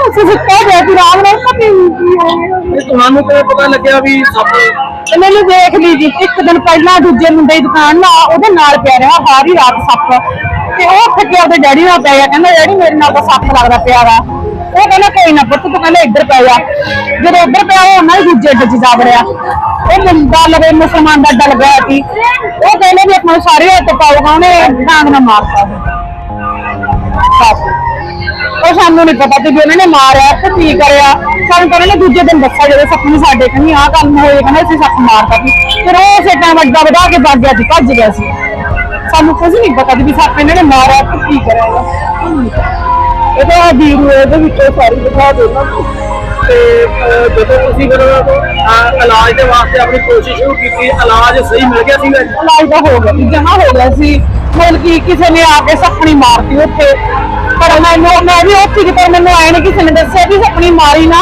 ਅਸੀਂ ਸੁੱਤਾ ਪਿਆ ਸੀ ਰਾਮ ਨਾਲ ਪਤਾ ਨਹੀਂ ਕੀ ਹੋ ਗਿਆ। ਤੇ ਤੁਹਾਨੂੰ ਕਿਵੇਂ ਪਤਾ ਲੱਗਿਆ ਵੀ ਸੱਪ ਤੇ ਮੈਨੂੰ ਦੇਖ ਲਈ ਜੀ ਇੱਕ ਦਿਨ ਪਹਿਲਾਂ ਦੂਜੇ ਮੁੰਡੇ ਦੀ ਦੁਕਾਨ ਨਾ ਉਹਦੇ ਨਾਲ ਪਿਆ ਰਿਹਾ ਸਾਰੀ ਰਾਤ ਸੱਪ। ਤੇ ਉਹ ਉਹਦੇ ਡੈਡੀ ਨਾਲ ਕਹਿੰਦਾ ਡੈਡੀ ਮੇਰੇ ਨਾਲ ਤਾਂ ਸੱਪ ਲੱਗਦਾ ਪਿਆ ਵਾ। ਉਹ ਕਹਿੰਦਾ ਕੋਈ ਨਾ ਪੁੱਤ ਤੂੰ ਕਹਿੰਦਾ ਇੱਧਰ ਪੈ ਜਾ। ਜਦੋਂ ਉੱਧਰ ਪਿਆ ਉਹ ਉਹਨਾਂ ਦੇ ਦੂਜੇ ਅੱਡ 'ਚ ਜਾ ਵੜਿਆ। ਉਹ ਮੁੰਡਾ ਲਵੇ ਮੁਸਲਮਾਨ ਦਾ ਡਲ ਗਿਆ ਸੀ। ਉਹ ਕਹਿੰਦੇ ਵੀ ਆਪਾਂ ਨੂੰ ਸਾਰੇ ਹੱਥ ਪਾਉਗਾ ਉਹਨੇ ਡਾਂਗ ਨਾਲ ਮਾਰਤਾ। ਸੱਪ ਉਹ ਸਾਨੂੰ ਨਹੀਂ ਪਤਾ ਸੀ ਵੀ ਉਹਨਾਂ ਨੇ ਮਾਰਿਆ ਤੇ ਕੀ ਕਰਿਆ। ਸਾਨੂੰ ਤਾਂ ਉਹਨੇ ਦੂਜੇ ਦਿਨ ਦੱਸਿਆ ਜਦੋਂ ਸੱਪ ਨੂੰ ਸਾਡੇ ਕਹਿੰਦੀ ਆਹ ਗੱਲ ਹੋਈ ਕਹਿੰਦਾ ਅਸੀਂ ਸੱਪ ਮਾਰਤਾ ਸੀ। ਫਿਰ ਉਹ ਉਸੇ ਟਾਈਮ ਵੱਡਾ ਵਧਾ ਕੇ ਭੱਜ ਗਿਆ ਸੀ, ਭੱਜ ਗਿਆ ਸੀ। ਸਾਨੂੰ ਕੁਝ ਨਹੀਂ ਪਤਾ ਸੀ ਵੀ ਸੱਪ ਇਹਨਾਂ ਨੇ ਮਾਰਿਆ ਤੇ ਕੀ ਕਰਿਆ। ਇਹਦਾ ਵੀਰੂ ਇਹਦੇ ਵਿੱਚੋਂ ਸਾਰੀ ਦਿਖਾ ਦੇ ਨਾ। ਤੇ ਜਦੋਂ ਤੁਸੀਂ ਫਿਰ ਇਲਾਜ ਦੇ ਵਾਸਤੇ ਆਪਣੀ ਕੋਸ਼ਿਸ਼ ਸ਼ੁਰੂ ਕੀਤੀ, ਇਲਾਜ ਸਹੀ ਮਿਲ ਗਿਆ ਸੀਗਾ ਇਲਾਜ ਦਾ ਹੋ ਗਿਆ ਸੀ ਜਮਾ ਹੋ ਗਿਆ ਸੀ। ਮਤਲਬ ਕਿ ਕਿਸੇ ਨੇ ਆ ਕੇ ਸੱਪਣੀ ਮਾਰਤੀ ਉੱਥੇ। ਪਰ ਮੈਨੂੰ ਮੈਂ ਵੀ ਉੱਥੇ ਕਿਤੇ ਮੈਨੂੰ ਆਏ ਨੇ ਕਿਸੇ ਨੇ ਦੱਸਿਆ ਵੀ ਸੱਪਣੀ ਮਾਰੀ ਨਾ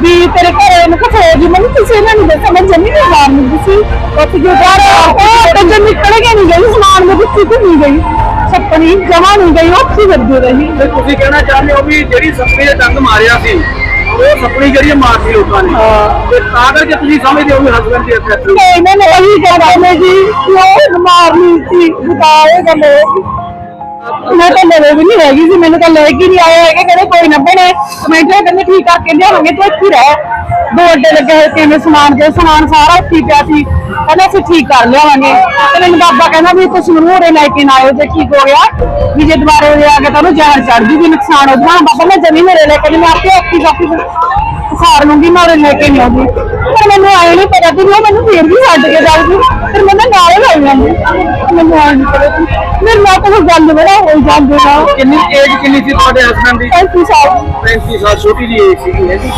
ਵੀ ਤੇਰੇ ਘਰੇ ਨੂੰ ਕੁਝ ਹੋ ਜੀ ਮੈਨੂੰ ਕਿਸੇ ਨੇ ਨਹੀਂ ਦੱਸਿਆ ਮੈਂ ਜਮੀ ਨਹੀਂ ਮਾਰਨੀ ਸੀ। ਉੱਥੇ ਜੋ ਯਾਰ ਉਹ ਤਾਂ ਨਿਕਲ ਕੇ ਨਹੀਂ ਗਈ ਸਮਾਨ ਦੇ ਵਿੱਚ ਹੀ ਨਹੀਂ ਗਈ। ਸੱਪਣੀ ਜਮਾ ਨਹੀਂ ਗਈ ਉੱਥੇ ਵੱਜੂ ਰਹੀ। ਤੇ ਤੁਸੀਂ ਕਹਿਣਾ ਚਾਹੁੰਦੇ ਹੋ ਵੀ ਜਿਹੜੀ ਸੱਪੇ ਦੇ ਡੰਗ ਮਾਰਿਆ ਸੀ ਉਹ ਸੱਪਣੀ ਜਿਹੜੀ ਮਾਰਤੀ ਲੋਕਾਂ ਨੇ। ਹਾਂ। ਤੇ ਤਾਂ ਕਰਕੇ ਤੁਸੀਂ ਸਮਝਦੇ ਹੋ ਵੀ ਹਸਬੰਦ ਦੀ ਇੱਥੇ ਤੇ ਇਹਨਾਂ ਨੇ ਇਹੀ ਕਹਿਣਾ ਨੇ ਜੀ ਕਿ ਉਹ ਮਾਰਨੀ ਸੀ ਬਤਾਏ ਗੱਲ ਮੈਂ ਤਾਂ ਲਵੇ ਵੀ ਨਹੀਂ ਹੈਗੀ ਸੀ, ਮੈਨੂੰ ਤਾਂ ਲੈ ਕੇ ਨਹੀਂ ਆਏ ਹੈਗੇ, ਕਹਿੰਦੇ ਕੋਈ ਨਾ ਬਣੇ ਕਮੈਂਟ ਕਹਿੰਦੇ ਠੀਕ ਕਰਕੇ ਲਿਆਵਾਂਗੇ ਤੂੰ ਇੱਥੇ ਰਹਿ। ਦੋ ਅੱਡੇ ਲੱਗੇ ਹੋਏ ਕਿਵੇਂ ਸਮਾਨ ਦੇ, ਸਮਾਨ ਸਾਰਾ ਉੱਥੇ ਪਿਆ ਸੀ। ਕਹਿੰਦਾ ਅਸੀਂ ਠੀਕ ਕਰ ਲਿਆਵਾਂਗੇ। ਤੇ ਮੈਨੂੰ ਬਾਬਾ ਕਹਿੰਦਾ ਵੀ ਤੁਸੀਂ ਮੈਨੂੰ ਉਰੇ ਲੈ ਕੇ ਨਾ ਆਇਓ, ਜੇ ਠੀਕ ਹੋ ਗਿਆ, ਵੀ ਜੇ ਦੁਬਾਰਾ ਉਰੇ ਆ ਗਿਆ ਤਾਂ ਜ਼ਹਿਰ ਚੜ ਜੂਗੀ, ਨੁਕਸਾਨ ਹੋ ਜਾਣਾ। ਬਾਬਾ, ਮੈਂ ਜਮੀ ਮੇਰੇ ਲੈ ਕੇ ਮੈਂ ਆਪੇ ਔਖੀ ਸੌਖੀ ਸਾਰ ਲੂੰਗੀ, ਮੈਂ ਉਰੇ ਲੈ ਕੇ ਨਹੀਂ ਆਉਂਦੀ। ਪਰ ਮੈਨੂੰ ਆਏ ਨਹੀਂ ਪਤਾ ਕਿ ਉਹ ਮੈਨੂੰ ਫੇਰ ਵੀ ਛੱਡ ਕੇ ਜਾਊਗੀ। ਫਿਰ ਮੈਂ ਨਾ ਨਾਲ ਲੈ ਜਾਂਦੀ। ਮੈਨੂੰ ਆਏ ਨਹੀਂ ਪਤਾ ਸੀ ਮੇਰੇ ਨਾਲ ਤਾਂ ਗੱਲ ਬੜਾ ਹੋ ਜਾਂਦੇ ਨਾ ਕਿੰਨੀ ਏਜ ਕਿੰਨੀ ਸੀ ਤੁਹਾਡੇ ਹਸਬੰਦ ਦੀ? 35 ਸਾਲ। 35 ਸਾਲ ਛੋਟੀ ਜੀ ਏਜ ਸੀਗੀ ਹੈ ਜੀ।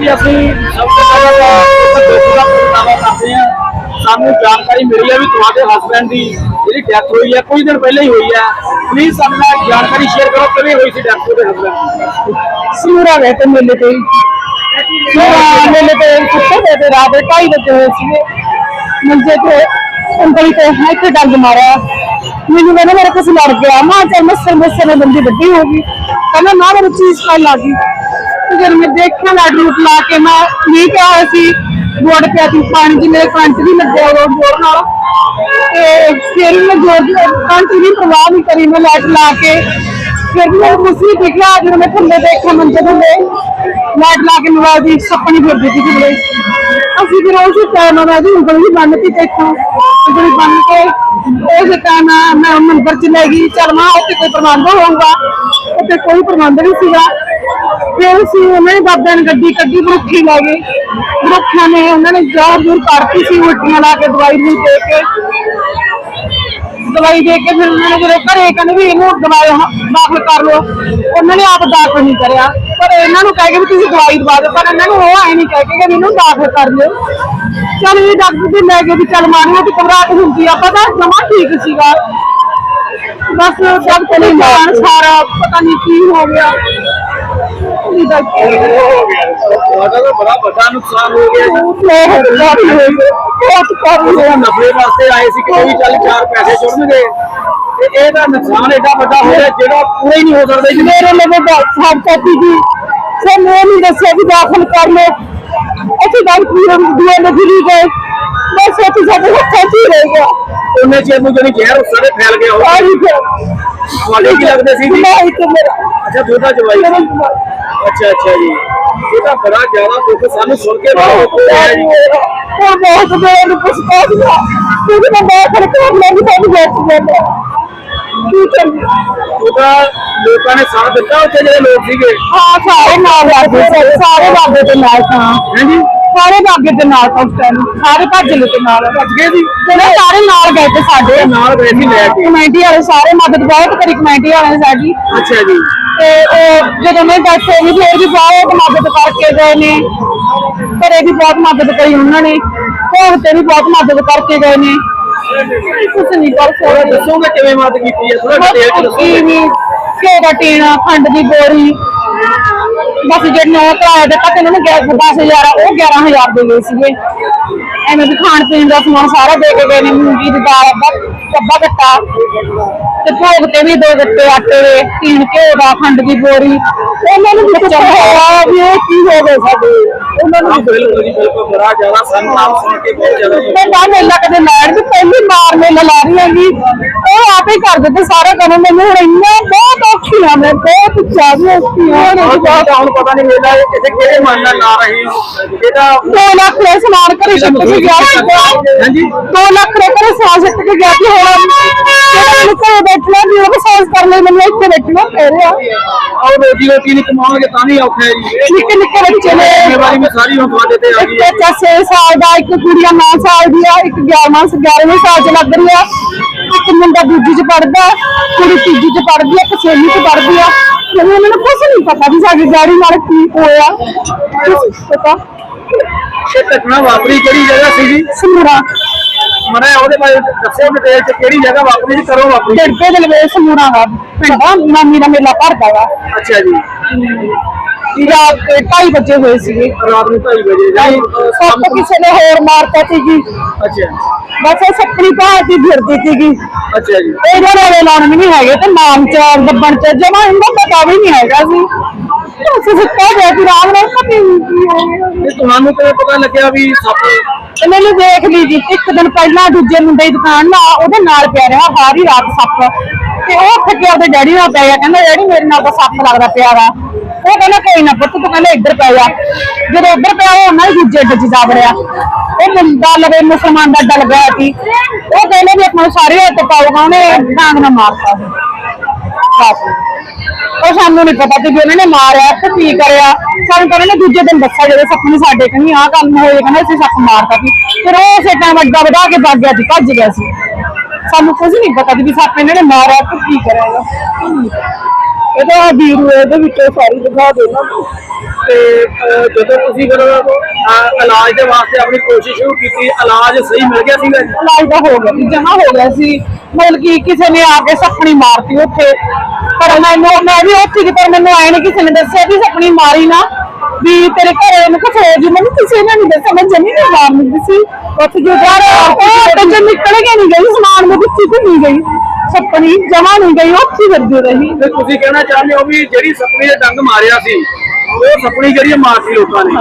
ਜੀ ਅਸੀਂ ਸਭ ਤੋਂ ਪਹਿਲਾਂ ਤਾਂ ਦੁੱਖ ਦਾ ਪ੍ਰਗਟਾਵਾ ਕਰਦੇ ਹਾਂ। ਸਾਨੂੰ ਜਾਣਕਾਰੀ ਮਿਲੀ ਹੈ ਵੀ ਤੁਹਾਡੇ ਹਸਬੰਡ ਦੀ ਜਿਹੜੀ ਡੈਥ ਹੋਈ ਹੈ, ਕੁਝ ਦਿਨ ਪਹਿਲਾਂ ਹੀ ਹੋਈ ਹੈ। ਪਲੀਜ਼ ਸਾਡੇ ਨਾਲ ਜਾਣਕਾਰੀ ਸ਼ੇਅਰ ਕਰੋ, ਕਿਵੇਂ ਹੋਈ ਸੀ ਡੈਥ ਉਹਦੇ ਹਸਬੰਡ ਸੂਰਾ ਗਏ ਮੇਲੇ ਤੇ। ਸੂਰਾ ਮੇਲੇ ਤੇ ਕੁੱਤੇ ਦੇ ਤੇ? ਰਾਤ ਦੇ ਢਾਈ ਵਜੇ ਹੋਏ ਸੀਗੇ। ਮੰਜੇ ਤੇ ਉਂਗਲੀ ਤੇ ਇੱਥੇ ਡੰਗ ਮਾਰਿਆ। ਮੈਨੂੰ ਕਹਿੰਦਾ, ਮੇਰੇ ਕੁਛ ਲੜ ਗਿਆ। ਮਾਂ ਚੱਲ ਮੱਸਰ ਮੱਸਰ ਨੇ ਬੰਦੀ ਵੱਡੀ ਹੋ ਗਈ। ਕਹਿੰਦਾ, ਨਾ ਮੇਰੇ ਚੀਜ਼ ਖਾਣ ਲੱਗ ਫਿਰ ਮੈਂ ਦੇਖਿਆ ਲਾਡੂ ਲਾ ਕੇ, ਮੈਂ ਨਹੀਂ ਪਿਆ ਹੋਇਆ ਸੀ ਗੋੜ ਪਿਆ ਸੀ ਪਾਣੀ ਜਿੰਨੇ ਕਰੰਟ ਵੀ ਲੱਗਿਆ ਉਹ ਜੋਰ ਨਾਲ। ਤੇ ਫਿਰ ਮੈਂ ਜੋਰ ਦੀ ਕਰੰਟ ਦੀ ਪ੍ਰਵਾਹ ਨਹੀਂ ਕਰੀ ਮੈਂ ਲਾਈਟ ਲਾ ਕੇ। ਫਿਰ ਵੀ ਮੈਨੂੰ ਕੁਛ ਜਦੋਂ ਮੈਂ ਥੱਲੇ ਦੇਖਿਆ ਮੰਜੇ ਥੱਲੇ ਲਾਈਟ ਲਾ ਕੇ ਮੋਬਾਈਲ ਦੀ ਸੱਪਣੀ ਫਿਰਦੀ ਸੀ ਥੱਲੇ। ਅਸੀਂ ਫਿਰ ਉਸ ਟਾਈਮ ਮੈਂ ਦੀ ਉਂਗਲ ਵੀ ਬੰਨ ਕੇ ਦੇਖਾਂ ਉਂਗਲੀ ਬੰਨ ਕੇ, ਉਸ ਟਾਈਮ ਮੈਂ ਮੰਦਰ ਚ ਲੈ ਗਈ, ਚਲ ਮਾਂ ਉੱਥੇ ਕੋਈ ਪ੍ਰਬੰਧ ਹੋਊਗਾ, ਉੱਥੇ ਕੋਈ ਪ੍ਰਬੰਧ ਨਹੀਂ ਸੀਗਾ। ਫਿਰ ਅਸੀਂ ਉਹਨਾਂ ਨੇ ਬਾਬਿਆਂ ਨੇ ਗੱਡੀ ਕੱਢੀ ਬਰੁੱਖੀ ਲੈ ਗਏ। ਬਰੁੱਖਾਂ ਨੇ ਉਹਨਾਂ ਨੇ ਜ਼ੋਰ ਜ਼ੋਰ ਕਰਤੀ ਸੀ ਉਲਟੀਆਂ ਲਾ ਕੇ ਦਵਾਈ ਨਹੀਂ ਦੇ ਕੇ। ਦਵਾਈ ਦੇ ਕੇ ਫਿਰ ਉਹਨਾਂ ਨੇ ਜਦੋਂ ਘਰੇ ਕਹਿੰਦੇ ਵੀ ਇਹਨੂੰ ਦਵਾਈ ਦਾਖਲ ਕਰ ਲਓ। ਉਹਨਾਂ ਨੇ ਆਪ ਦਾਖਲ ਨਹੀਂ ਕਰਿਆ। ਪਰ ਇਹਨਾਂ ਨੂੰ ਕਹਿ ਕੇ ਵੀ ਤੁਸੀਂ ਦਵਾਈ ਦਵਾ ਦਿਓ ਪਰ ਇਹਨਾਂ ਨੂੰ ਉਹ ਐ ਨਹੀਂ ਕਹਿ ਕੇ ਕਿ ਮੈਨੂੰ ਦਾਖਲ ਕਰ ਲਿਓ ਚਲ ਇਹ ਡਾਕਟਰ ਦੇ ਲੈ ਕੇ ਵੀ ਚੱਲ ਮਾਰੀਆਂ ਤੇ ਘਬਰਾਹਟ ਹੁੰਦੀ ਆ ਪਤਾ ਜਮਾ ਠੀਕ ਸੀਗਾ। ਬਸ ਜਦ ਕੋਲੇ ਸਾਰਾ ਪਤਾ ਨਹੀਂ ਕੀ ਹੋ ਗਿਆ। ਇਹ ਡਾਕਟਰ ਤੁਹਾਡਾ ਤਾਂ ਬੜਾ ਵੱਡਾ ਨੁਕਸਾਨ ਹੋ ਗਿਆ ਜੀ ਬਹੁਤ ਕਾਫੀ ਹੋਈ ਬਹੁਤ ਕਾਫੀ ਉਹ ਨਫੇ ਵਾਸਤੇ ਆਏ ਸੀ ਕਿ ਵੀ ਚੱਲ ਚਾਰ ਪੈਸੇ ਜੁੜਨਗੇ ਤੇ ਇਹਦਾ ਨੁਕਸਾਨ ਐਡਾ ਵੱਡਾ ਹੋ ਗਿਆ ਜਿਹੜਾ ਪੂਰਾ ਹੀ ਨਹੀਂ ਹੋ ਸਕਦਾ ਜੀ ਮੇਰੇ ਲਈ ਸਾਡ ਚਾਚੀ ਜੀ ਸਾਨੂੰ ਇਹ ਨਹੀਂ ਦੱਸਿਆ ਵੀ ਦਾਖਲ ਕਰ ਲਓ ਅਸੀਂ ਡਾਕਟਰ ਨੂੰ ਦੂਏ ਨੇ ਫਿਰੀ ਗਏ ਬਸ ਇੱਥੇ ਸਾਡੇ ਹੱਥਾਂ 'ਚ ਹੀ ਰਹਿ ਗਿਆ ਉਹਨੇ ਚਿਰ ਨੂੰ ਜਿਹੜੀ ਜ਼ਹਿਰ ਉਸ ਸਾਰੇ ਫੈਲ ਗਿਆ ਉਹ ਸਾਰੀ ਫਿਰ ਤੁਹਾਡੇ ਕੀ ਲੱਗਦੇ ਸੀ ਜੀ ਮੈਂ ਇੱਕ ਮੇਰਾ ਅੱਛਾ ਦੋਦਾ ਜਵਾਈ ਮੇਰਾ ਸੀ ਅੱਛਾ ਅੱਛਾ ਜੀ। ਇਹ ਤਾਂ ਬੜਾ ਜ਼ਿਆਦਾ ਦੁੱਖ ਸਾਨੂੰ ਸੁਣ ਕੇ ਬੜਾ ਦੁੱਖ ਹੋਇਆ ਜੀ। ਉਹ ਬਹੁਤ ਦੇਰ ਨੂੰ ਪੁੱਛਦਾ ਸੀਗਾ ਕਿਉਂਕਿ ਮੈਂ ਬਾਹਰ ਖੜ ਕੇ ਮੈਂ ਵੀ ਤੁਹਾਨੂੰ ਵੇਚ ਜਾਂਦਾ ਕੀ ਕਰੀਏ? ਉਹਦਾ ਲੋਕਾਂ ਨੇ ਸਾਥ ਦਿੱਤਾ ਉੱਥੇ ਜਿਹੜੇ ਲੋਕ ਸੀਗੇ। ਹਾਂ ਸਾਰੇ ਨਾਲ ਲੱਗੇ ਸੀ ਸਾਰੇ ਬਾਬੇ ਦੇ ਨਾਲ ਤਾਂ। ਹਾਂਜੀ ਸਾਰੇ ਬਾਬੇ ਦੇ ਨਾਲ ਤਾਂ ਉਸ time ਸਾਰੇ ਭੱਜ ਲਏ ਤੇ ਨਾਲ। ਭੱਜ ਗਏ ਸੀ ਜਿਹੜੇ ਸਾਰੇ ਨਾਲ ਗਏ ਤੇ ਸਾਡੇ। ਨਾਲ ਗਏ ਸੀ ਲੈ ਕੇ। ਕਮੇਟੀ ਵਾਲੇ ਸਾਰੇ ਮਦਦ ਬਹੁਤ ਕਰੀ ਕਮੇਟੀ ਵਾਲਿਆਂ ਨੇ ਸਾਡੀ। ਅੱਛਾ ਜੀ। ਤੇ ਉਹ ਜਦੋਂ ਮੈਂ ਡੈਥ ਹੋ ਗਈ ਫਿਰ ਵੀ ਬਹੁਤ ਮਦਦ ਕਰਕੇ ਗਏ ਨੇ ਘਰੇ ਵੀ ਬਹੁਤ ਮਦਦ ਕਰੀ ਉਹਨਾਂ ਨੇ ਭੋਗ ਤੇ ਵੀ ਬਹੁਤ ਮਦਦ ਕਰਕੇ ਗਏ ਨੇ। ਕੁਛ ਨਹੀਂ ਕਰ ਥੋੜਾ ਸਕਦੇ ਦੱਸੋਗੇ ਕਿਵੇਂ ਮਦਦ ਕੀਤੀ ਹੈ? ਥੋੜਾ ਡਿਟੇਲ ਚ ਕੀ ਦੱਸੋਗੇ ਘਿਓ ਦਾ ਟੀਣਾ ਖੰਡ ਦੀ ਬੋਰੀ। ਬਸ ਜਿਹੜੇ ਨੌ ਕਿਰਾਏ ਦੇ ਤੱਕ ਇਹਨਾਂ ਨੇ ਗੈਸ 10000 ਆ ਉਹ 11000 ਦੇ ਗਏ ਸੀਗੇ। ਐਵੇਂ ਵੀ ਖਾਣ ਪੀਣ ਦਾ ਸਮਾਨ ਸਾਰਾ ਦੇ ਕੇ ਗਏ ਨੇ, ਮੂੰਗੀ ਦੀ ਦਾਲ, ਅੱਧਾ ਕੱਬਾ ਕੱਟਾ ਤੇ ਭੋਗ ਤੇ ਵੀ ਦੋ ਗੱਟੇ ਆਟੇ ਦੇ ਤੀਨ ਘਿਓ ਦਾ, ਖੰਡ ਦੀ ਬੋਰੀ। ਉਹਨਾਂ ਨੂੰ ਵੀ ਹੋਇਆ ਵੀ ਇਹ ਕੀ ਹੋ ਗਿਆ ਸਾਡੇ? ਉਹਨਾਂ ਨੂੰ ਬਿਲਕੁਲ ਜੀ ਬਿਲਕੁਲ ਬੜਾ ਜ਼ਿਆਦਾ ਸਾਨੂੰ ਨਾਮ ਸੁਣ ਕੇ ਬਹੁਤ ਜ਼ਿਆਦਾ ਮੈਂ ਨਾ ਮੇਲਾ ਕਦੇ ਲੈਣ ਦੀ ਪਹਿਲੀ ਮਾਰ ਮੇਲਾ ਲਾ ਰਹੀ ਹੈਗੀ। ਉਹ ਆਪੇ ਕਰ ਦਿੰਦੇ ਸਾਰੇ ਕੰਮ। ਮੈਨੂੰ ਹੁਣ ਇੰਨਾ ਬਹੁਤ ਔਖੀ ਆ ਮੈਂ ਬਹੁਤ ਜ਼ਿਆਦਾ ਔਖੀ ਆ। ਬਹੁਤ ਹੁਣ ਪਤਾ ਨਹੀਂ ਮੇਲਾ ਇਹ ਕਿਸੇ ਕਿਹੜੇ ਮਨ ਨਾਲ ਲਾ ਰਹੇ ਇਹਦਾ ਦੋ ਲੱਖ ਦੇ ਸਮਾਨ ਘਰੇ ਸੁੱਟ ਕੇ ਗਿਆ ਹਾਂਜੀ? ਦੋ ਲੱਖ ਦੇ ਘਰੇ ਸਮਾਨ ਸੁੱਟ ਕੇ ਗਿਆ ਕਿ ਹੁਣ ਮੈਨੂੰ ਘਰੇ ਬੈਠਣਾ ਵੀ ਉਹ ਸਾਜ ਕਰ ਲਈ ਮੈਨੂੰ ਇੱਥੇ ਬੈਠਣਾ ਪੈ ਰਿਹਾ ਆਓ ਰੋਜੀ ਰੋਟੀ ਨਹੀਂ ਕਮਾਵਾਂਗੇ ਤਾਂ ਵੀ ਔਖਾ ਹੈ ਜੀ। ਨਿੱਕੇ ਨਿੱਕੇ ਬੱਚੇ ਨੇ। ਜ਼ਿੰਮੇਵਾਰੀ ਵੀ ਸਾਰੀ ਹੁਣ ਤੁਹਾਡੇ ਤੇ ਆ ਇੱਕ ਗਈ ਹੈ ਬੱਚਾ 6 ਸਾਲ ਦਾ ਇੱਕ ਕੁੜੀਆਂ 9 ਸਾਲ ਦੀ ਆ ਇੱਕ 11 11ਵੇਂ ਸਾਲ ਚ ਲੱਗ ਰਹੀ ਆ। ਇੱਕ ਮੁੰਡਾ ਦੂਜੀ ਚ ਪੜਦਾ ਕੁੜੀ ਤੀਜੀ ਚ ਪੜਦੀ ਆ ਇੱਕ ਛੇਵੀਂ ਚ ਪੜਦੀ ਆ। ਮੈਨੂੰ ਉਹਨਾਂ ਨੂੰ ਕੁਝ ਨਹੀਂ ਪਤਾ ਵੀ ਸਾਡੀ ਗਾੜੀ ਨਾਲ ਕੀ ਹੋਇਆ। ਕੁਛ ਪਤਾ। ਇਹ ਘਟਨਾ ਵਾਪਰੀ ਕਿਹੜੀ ਜਗ੍ਹਾ ਸੀ ਜੀ ਸਮੂਰਾ। ਮਨੇ ਉਹਦੇ ਬਾਰੇ ਦੱਸਿਓ ਡਿਟੇਲ ਚ ਕਿਹੜੀ ਜਗ੍ਹਾ ਵਾਪਰੀ ਜੀ ਕਰੋ ਵਾਪਰੀ? ਡੱਡੇ ਦੇ ਲਵੇ ਸਮੂਰਾ ਦਾ ਪਿੰਡ? ਆ ਮਾਮੀ ਦਾ ਮੇਲਾ ਭਰਦਾ ਵਾ। ਅੱਛਾ ਜੀ। ਰਾਤ ਦੇ 2:30 ਵਜੇ ਹੋਏ ਸੀਗੇ। ਰਾਤ ਨੂੰ 2:30 ਵਜੇ ਜੀ ਸੱਪ ਕਿਸੇ ਨੇ ਹੋਰ ਮਾਰਤਾ ਸੀਗੀ ਅੱਛਾ ਬਸ ਇਹ ਸੱਪਣੀ ਭਾਰਤੀ ਫਿਰਦੀ ਸੀਗੀ। ਅੱਛਾ ਜੀ। ਇਹਨਾਂ ਦੇ ਲਾਉਣ ਵੀ ਨਹੀਂ ਹੈਗੇ ਤੇ ਨਾਮ ਚ ਦੱਬਣ ਚ ਜਮਾ ਇਹਨਾਂ ਦਾ ਪਤਾ ਵੀ ਨਹੀਂ ਹੈਗਾ ਸੀ ਅਸੀਂ ਸੁੱਤਾ ਗਿਆ ਸੀ ਰਾਮ ਨਾਲ ਪਤਾ ਹੀ ਨਹੀਂ ਕੀ ਹੋ ਗਿਆ। ਇਹ ਤੁਹਾਨੂੰ ਕਿਵੇਂ ਪਤਾ ਲੱਗਿਆ ਵੀ ਸੱਪ ਤੇ ਮੈਨੂੰ ਦੇਖ ਲਈ ਜੀ ਇੱਕ ਦਿਨ ਪਹਿਲਾਂ ਦੂਜੇ ਮੁੰਡੇ ਦੀ ਦੁਕਾਨ ਨਾਲ ਉਹਦੇ ਨਾਲ ਪਿਆ ਰਿਹਾ ਸਾਰੀ ਰਾਤ ਸੱਪ ਤੇ ਉਹ ਕੇ ਉਹਦੇ ਡੈਡੀ ਨਾਲ ਪੈ ਗਿਆ ਕਹਿੰਦਾ ਡੈਡੀ ਮੇਰੇ ਨਾਲ ਤਾਂ ਸੱਪ ਲੱਗਦਾ ਪਿਆ ਵਾ। ਉਹ ਕਹਿੰਦਾ ਕੋਈ ਨਾ ਪੁੱਤ, ਤੂੰ ਕਹਿੰਦਾ ਇੱਧਰ ਪੈ ਜਾ। ਜਦੋਂ ਇੱਧਰ ਪਿਆ ਉਹ ਉਹਨਾਂ ਦੇ ਦੂਜੇ ਅੱਡ 'ਚ ਜਾ ਵੜਿਆ। ਉਹ ਮੁੰਡਾ ਲਵੇ, ਮੁਸਲਮਾਨ ਦਾ ਡਲ ਗਿਆ ਸੀ। ਉਹ ਕਹਿੰਦੇ ਵੀ ਆਪਾਂ ਨੂੰ ਸਾਰੇ ਹੱਥ ਪਾਉਗਾ ਉਹਨੇ ਡਾਂਗ ਨਾਲ ਮਾਰਤਾ ਬਸ। ਉਹ ਸਾਨੂੰ ਨਹੀਂ ਪਤਾ ਸੀ ਉਹਨਾਂ ਨੇ ਮਾਰਿਆ ਤੇ ਕੀ ਕਰਿਆ। ਸਾਨੂੰ ਤਾਂ ਉਹਨੇ ਦੂਜੇ ਦਿਨ ਦੱਸਿਆ ਜਦੋਂ ਸੱਪ ਨੇ ਸਾਡੇ ਕਹਿੰਦੀ ਆਹ ਕੰਮ ਹੋਏ, ਕਹਿੰਦਾ ਅਸੀਂ ਸੱਪ ਮਾਰਤਾ ਸੀ। ਫਿਰ ਉਹ ਉਸੇ ਟਾਈਮ ਅੱਡਾ ਵਧਾ ਕੇ ਭੱਜ ਗਿਆ ਸੀ, ਭੱਜ ਗਿਆ ਸੀ। ਸਾਨੂੰ ਕੁਝ ਨਹੀਂ ਪਤਾ ਸੀ ਸੱਪ ਇਹਨਾਂ ਨੇ ਮਾਰਿਆ ਤੇ ਕੀ ਕਰਿਆ ਇਹਦਾ ਵੀਰੂ ਇਹਦੇ ਵਿੱਚੋਂ ਸਾਰੀ ਦਿਖਾ ਦੇਣਾ ਤੇ ਜਦੋਂ ਤੁਸੀਂ ਫਿਰ ਇਲਾਜ ਦੇ ਵਾਸਤੇ ਆਪਣੀ ਕੋਸ਼ਿਸ਼ ਸ਼ੁਰੂ ਕੀਤੀ ਇਲਾਜ ਸਹੀ ਮਿਲ ਗਿਆ ਸੀਗਾ? ਇਲਾਜ ਦਾ ਹੋ ਗਿਆ ਜਮਾ ਹੋ ਗਿਆ ਸੀ। ਮਤਲਬ ਕਿ ਕਿਸੇ ਨੇ ਆ ਕੇ ਸੱਪਣੀ ਮਾਰਤੀ ਉੱਥੇ। ਪਰ ਮੈਨੂੰ ਮੈਂ ਵੀ ਉੱਥੇ ਦੀ ਪਰ ਮੈਨੂੰ ਆਏ ਨੇ ਕਿਸੇ ਨੇ ਦੱਸਿਆ ਵੀ ਸੱਪਣੀ ਮਾਰੀ ਨਾ। ਵੀ ਤੇਰੇ ਘਰੇ ਨੂੰ ਕੁਝ ਹੋ ਜੀ? ਮੈਨੂੰ ਕਿਸੇ ਨੇ ਨਹੀਂ ਦੱਸਿਆ ਮੈਂ ਜਮੀ ਨਹੀਂ ਮਾਰਨੀ ਸੀ। ਉੱਥੇ ਜੋ ਜਾ ਰਿਹਾ ਉਹ ਤੇ ਨਿਕਲ ਕੇ ਨਹੀਂ ਗਈ ਸਮਾਨ ਦੇ ਵਿੱਚ ਹੀ ਨਹੀਂ ਗਈ। ਸੱਪਣੀ ਜਮਾ ਨਹੀਂ ਗਈ ਉੱਥੇ ਹੀ ਫਿਰਦੀ ਰਹੀ ਤੇ ਤੁਸੀਂ ਕਹਿਣਾ ਚਾਹੁੰਦੇ ਹੋ ਵੀ ਜਿਹੜੀ ਸਪਨੀ ਦੇ ਡੰਗ ਮਾਰਿਆ ਸੀ ਉਹ ਸਪਨੀ ਜਿਹੜੀ ਮਾਰਤੀ ਲੋਕਾਂ ਨੇ।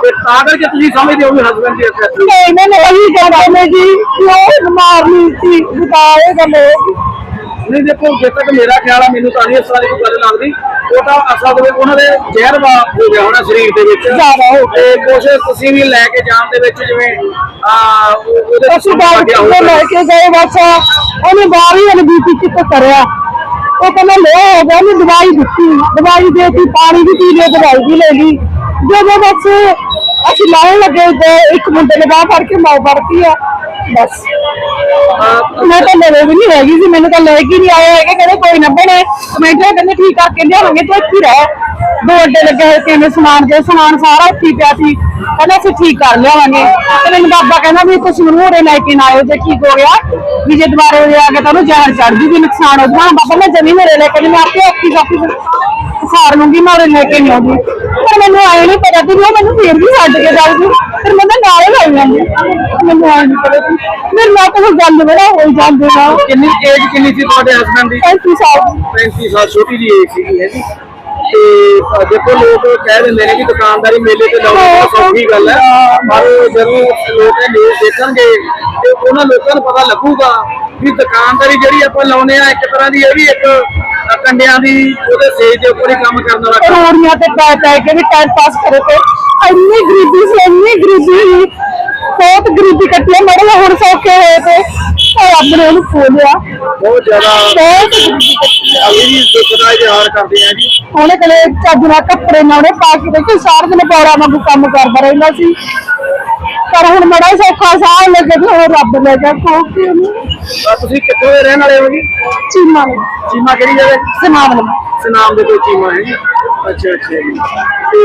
ਤੇ ਤਾਂ ਕਰਕੇ ਤੁਸੀਂ ਸਮਝਦੇ ਹੋ ਵੀ ਹਸਬੰਡ ਦੀ ਅਸੈਸ ਨਹੀਂ ਮੈਂ ਨਹੀਂ ਕਹਿੰਦਾ ਮੈਂ ਜੀ ਕਿ ਉਹ ਮਾਰਨੀ ਸੀ ਬਤਾਏ ਗੱਲ ਉਹ ਨਹੀਂ ਦੇਖੋ ਜੇ ਤੱਕ ਮੇਰਾ ਖਿਆਲ ਆ ਮੈਨੂੰ ਤਾਂ ਨਹੀਂ ਇਸ ਤਰ੍ਹਾਂ ਦੀ ਕੋਈ ਗੱਲ ਲੱਗਦੀ। ਉਹ ਤਾਂ ਅਸਲ ਦੇ ਉਹਨਾਂ ਦੇ ਜ਼ਹਿਰ ਵਾ ਹੋ ਗਿਆ ਹੋਣਾ ਸਰੀਰ ਦੇ ਵਿੱਚ। ਜ਼ਿਆਦਾ ਹੋ ਤੇ ਕੁਛ ਤੁਸੀਂ ਵੀ ਲੈ ਕੇ ਜਾਣ ਦੇ ਵਿੱਚ ਜਿਵੇਂ ਆ ਉਹਦੇ ਅਸੀਂ ਹੋਊਗਾ। ਲੈ ਕੇ ਗਏ ਬਸ। ਉਹਨੇ ਬਾਹਰ ਹੀ ਉਹਨੇ ਬੀਪੀ ਚੈੱਕ ਕਰਿਆ? ਉਹ ਕਹਿੰਦਾ ਲੋ ਹੋ ਗਿਆ ਉਹਨੇ ਦਵਾਈ ਦਿੱਤੀ। ਦਵਾਈ ਦੇਤੀ ਪਾਣੀ ਵੀ ਪੀ ਲਿਆ ਦਵਾਈ ਵੀ ਲੈ ਲਈ। ਜਦੋਂ ਬਸ ਅਸੀਂ ਲਾਉਣ ਲੱਗੇ ਤੇ ਇੱਕ ਮੁੰਡੇ ਨੇ ਬਾਹ ਫੜ ਕੇ ਮਾਰ ਫੜਤੀ ਆ। ਬਸ। ਮੈਂ ਤਾਂ ਲਵੇ ਵੀ ਨਹੀਂ ਹੈਗੀ ਸੀ, ਮੈਨੂੰ ਤਾਂ ਲੈ ਕੇ ਨਹੀਂ ਆਏ ਹੈਗੇ, ਕਹਿੰਦੇ ਕੋਈ ਨਾ ਬਣੇ ਕਮੈਂਟਰ ਕਹਿੰਦੇ ਠੀਕ ਕਰਕੇ ਲਿਆਵਾਂਗੇ ਤੂੰ ਇੱਥੇ ਰਹਿ। ਦੋ ਅੱਡੇ ਲੱਗੇ ਹੋਏ ਸੀ, ਇਹਨੇ ਸਮਾਨ ਦੇ, ਸਮਾਨ ਸਾਰਾ ਉੱਥੇ ਪਿਆ ਸੀ। ਕਹਿੰਦਾ ਅਸੀਂ ਠੀਕ ਕਰ ਲਿਆਵਾਂਗੇ। ਤੇ ਮੈਨੂੰ ਬਾਬਾ ਕਹਿੰਦਾ ਵੀ ਤੁਸੀਂ ਮੈਨੂੰ ਉਰੇ ਲੈ ਕੇ ਨਾ ਆਇਓ, ਜੇ ਠੀਕ ਹੋ ਗਿਆ, ਵੀ ਜੇ ਦੁਬਾਰਾ ਉਰੇ ਆ ਤੁਹਾਨੂੰ ਜ਼ਹਿਰ ਚੜ ਜੂਗੀ, ਨੁਕਸਾਨ ਹੋ ਜਾਣਾ ਬਾਬਾ ਮੈਂ ਜਮੀ ਮੇਰੇ ਲੈ ਕੇ ਮੈਂ ਆਪੇ ਅੱਖੀ ਸਾਫੀ ਸਾਰ ਲੂੰਗੀ ਮੈਂ ਉਰੇ ਲੈ ਕੇ ਨਹੀਂ ਆਉਂਦੀ। ਮੈਨੂੰ ਆਏ ਨਹੀਂ ਪਤਾ ਸੀ ਵੀ ਉਹ ਮੈਨੂੰ ਫੇਰ ਵੀ ਛੱਡ ਕੇ ਜਾਊਗੀ ਫਿਰ ਮੈਂ ਤਾਂ ਨਾਲ ਹੀ ਲੈ ਜਾਂਦੀ। ਮੈਨੂੰ ਆਏ ਨਹੀਂ ਪਤਾ ਸੀ ਮੇਰੇ ਨਾਲ ਤਾਂ ਗੱਲ ਬੜਾ ਹੋਈ ਜਾਂਦੇ ਨਾ ਕਿੰਨੀ ਏਜ ਕਿੰਨੀ ਸੀ ਤੁਹਾਡੇ ਹਸਬੰਡ ਦੀ? 35 ਸਾਲ। ਦੀ 35 ਸਾਲ ਛੋਟੀ ਜੀ ਏਜ ਸੀਗੀ ਹੈ ਜੀ। ਤੇ ਦੇਖੋ ਲੋਕ ਕਹਿ ਦਿੰਦੇ ਨੇ ਕਿ ਦੁਕਾਨਦਾਰੀ ਮੇਲੇ ਤੇ ਲਾਉਣੀ ਬਹੁਤ ਸੌਖੀ ਗੱਲ ਹੈ। ਪਰ ਜਦੋਂ ਲੋਕ ਇਹ ਨਿਊਜ਼ ਦੇਖਣਗੇ ਤੇ ਉਹਨਾਂ ਲੋਕਾਂ ਨੂੰ ਪਤਾ ਲੱਗੂਗਾ ਵੀ ਦੁਕਾਨਦਾਰੀ ਜਿਹੜੀ ਆਪਾਂ ਲਾਉਨੇ ਆ ਇੱਕ ਤਰ੍ਹਾਂ ਦੀ ਇਹ ਵੀ ਇੱਕ ਅਹ, ਕੰਡਿਆਂ ਦੀ ਉਹਦੇ ਸੇਜ ਦੇ ਉੱਪਰ ਹੀ ਕੰਮ ਕਰਨ ਵਾਲਾ ਰੋੜੀਆਂ ਤੇ ਪੈ ਪੈ ਕੇ ਵੀ ਟਾਈਮ ਪਾਸ ਕਰੇ ਤੇ ਇੰਨੀ ਗਰੀਬੀ ਸੀ ਇੰਨੀ ਗਰੀਬੀ ਸੀ। ਬਹੁਤ ਗਰੀਬੀ ਕੱਟੀ ਹੈ ਮੇਰੇ ਹੁਣ ਸੌਖੇ ਹੋਏ ਤੇ। ਰੱਬ ਨੇ ਉਹਨੂੰ ਖੋਲਿਆ। ਬਹੁਤ ਜ਼ਿਆਦਾ ਬਹੁਤ ਗਰੀਬੀ ਕੱਟੀ। ਆ ਅਸੀਂ ਵੀ ਦੁੱਖ ਦਾ ਇਜ਼ਹਾਰ ਕਰਦੇ ਆ ਜੀ। ਉਹਨੇ ਕਲੇ ਚੱਜ ਨਾਲ ਕੱਪੜੇ ਨਾ ਉਹਨੇ ਪਾ ਕੇ ਦੇਖੀ ਸਾਰਾ ਦਿਨ ਪੌੜਾ ਵਾਂਗੂ ਕੰਮ ਕਰਦਾ ਰਹਿੰਦਾ ਸੀ। ਪਰ ਹੁਣ ਹੀ ਸੌਖਾ ਸਾਹ ਲੱਗੇ ਤੇ ਹੁਣ ਰੱਬ ਲੈ ਗਿਆ ਖੋ ਕੇ ਉਹਨੂੰ। ਤਾਂ ਤੁਸੀਂ ਕਿੱਥੋਂ ਦੇ ਰਹਿਣ ਵਾਲੇ ਹੋ ਜੀ? ਚੀਮਾ ਨੂੰ ਚੀਮਾ ਕਿਹੜੀ ਜਗ੍ਹਾ? ਸਮਾਨ ਨੂੰ ਸਨਾਮ ਦੇ ਕੋਈ ਚੀਮਾ ਹੈ ਜੀ। ਅੱਛਾ ਅੱਛਾ ਜੀ। ਤੇ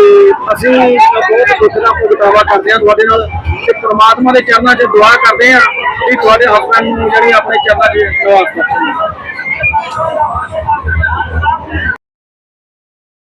ਅਸੀਂ ਬਹੁਤ ਦੁੱਖ ਦਾ ਭੁਗਤਾਵਾ ਕਰਦੇ ਹਾਂ ਤੁਹਾਡੇ ਨਾਲ। ਤੇ ਪ੍ਰਮਾਤਮਾ ਦੇ ਚਰਨਾਂ 'ਚ ਦੁਆ ਕਰਦੇ ਹਾਂ ਕਿ ਤੁਹਾਡੇ ਹਸਬੰਦ ਨੂੰ ਜਿਹੜੀ ਆਪਣੇ ਚਰਨਾਂ 'ਚ ਨਿਵਾਸ ਬਖਸ਼ੇ